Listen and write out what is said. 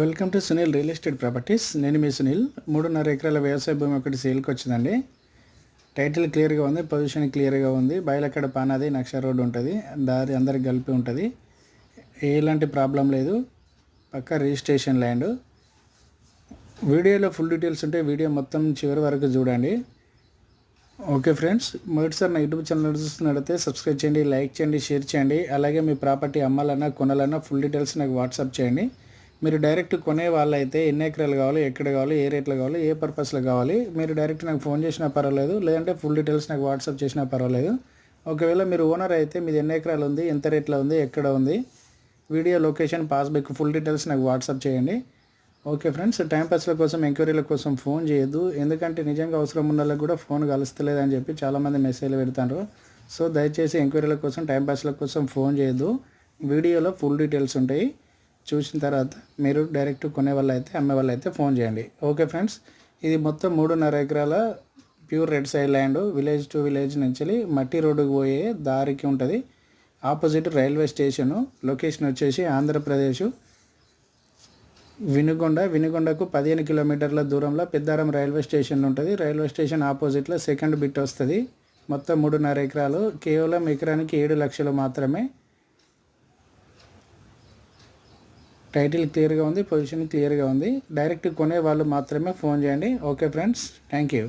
Welcome to Sunil real estate properties. నేను మీ సునీల్. మూడున్నర ఎకరాల వ్యవసాయ భూమి ఒకటి సేల్కి వచ్చిందండి. టైటిల్ క్లియర్గా ఉంది పొజిషన్ క్లియర్గా ఉంది. బయలక్కడ పానాది నక్ష రోడ్ ఉంటుంది దారి అందరికి కలిపి ఉంటుంది. ఎలాంటి ప్రాబ్లం లేదు. పక్క రిజిస్ట్రేషన్ ల్యాండ్. వీడియోలో ఫుల్ డీటెయిల్స్ ఉంటే వీడియో మొత్తం చివరి వరకు చూడండి. ఓకే ఫ్రెండ్స్ మొదటిసారి నా యూట్యూబ్ ఛానల్ చూస్తున్నట్టయితే సబ్స్క్రైబ్ చేయండి లైక్ చేయండి షేర్ చేయండి. అలాగే మీ ప్రాపర్టీ అమ్మాలన్నా కొనాలన్నా ఫుల్ డీటెయిల్స్ నాకు వాట్సాప్ చేయండి. మీరు డైరెక్ట్ కొనే వాళ్ళైతే ఎన్ని ఎకరాలు కావాలి ఎక్కడ కావాలి ఏ రేట్లో కావాలి ఏ పర్పస్లో కావాలి మీరు డైరెక్ట్ నాకు ఫోన్ చేసినా పర్వాలేదు లేదంటే ఫుల్ డీటెయిల్స్ నాకు వాట్సాప్ చేసినా పర్వాలేదు. ఒకవేళ మీరు ఓనర్ అయితే మీది ఎన్ని ఎకరాలు ఉంది ఎంత రేట్లో ఉంది ఎక్కడ ఉంది video location passbook full details నాకు వాట్సాప్ చేయండి. ఓకే ఫ్రెండ్స్ టైంపాస్ల కోసం ఎంక్వైరీల కోసం ఫోన్ చేయొద్దు. ఎందుకంటే నిజంగా అవసరం ఉన్న వాళ్ళకి కూడా ఫోన్ కలుస్తలేదని చెప్పి చాలామంది మెసేజ్లు పెడతారు. సో దయచేసి ఎంక్వైరీల కోసం టైంపాస్ల కోసం ఫోన్ చేయొద్దు. వీడియోలో ఫుల్ డీటెయిల్స్ ఉంటాయి. చూసిన తర్వాత మీరు డైరెక్ట్ కొనే వాళ్ళు అయితే అమ్మే వాళ్ళు అయితే ఫోన్ చేయండి. ఓకే ఫ్రెండ్స్ ఇది మొత్తం మూడున్నర ఎకరాల pure red side land. Village to village నుంచి మట్టి రోడ్డుకు పోయే దారికి ఉంటుంది. Opposite railway station. లొకేషన్ వచ్చేసి ఆంధ్రప్రదేశ్. వినుగొండ వినుగొండకు పదిహేను కిలోమీటర్ల దూరంలో పెద్దారం రైల్వే స్టేషన్ ఉంటుంది. రైల్వే స్టేషన్ ఆపోజిట్లో సెకండ్ బిట్ వస్తుంది. మొత్తం మూడున్నర ఎకరాలు. కేవలం ఎకరానికి ఏడు లక్షలు మాత్రమే టైటిల్ క్లియర్గా ఉంది పొజిషన్ క్లియర్గా ఉంది. డైరెక్ట్ కొనే వాళ్ళు మాత్రమే ఫోన్ చేయండి. Okay friends thank you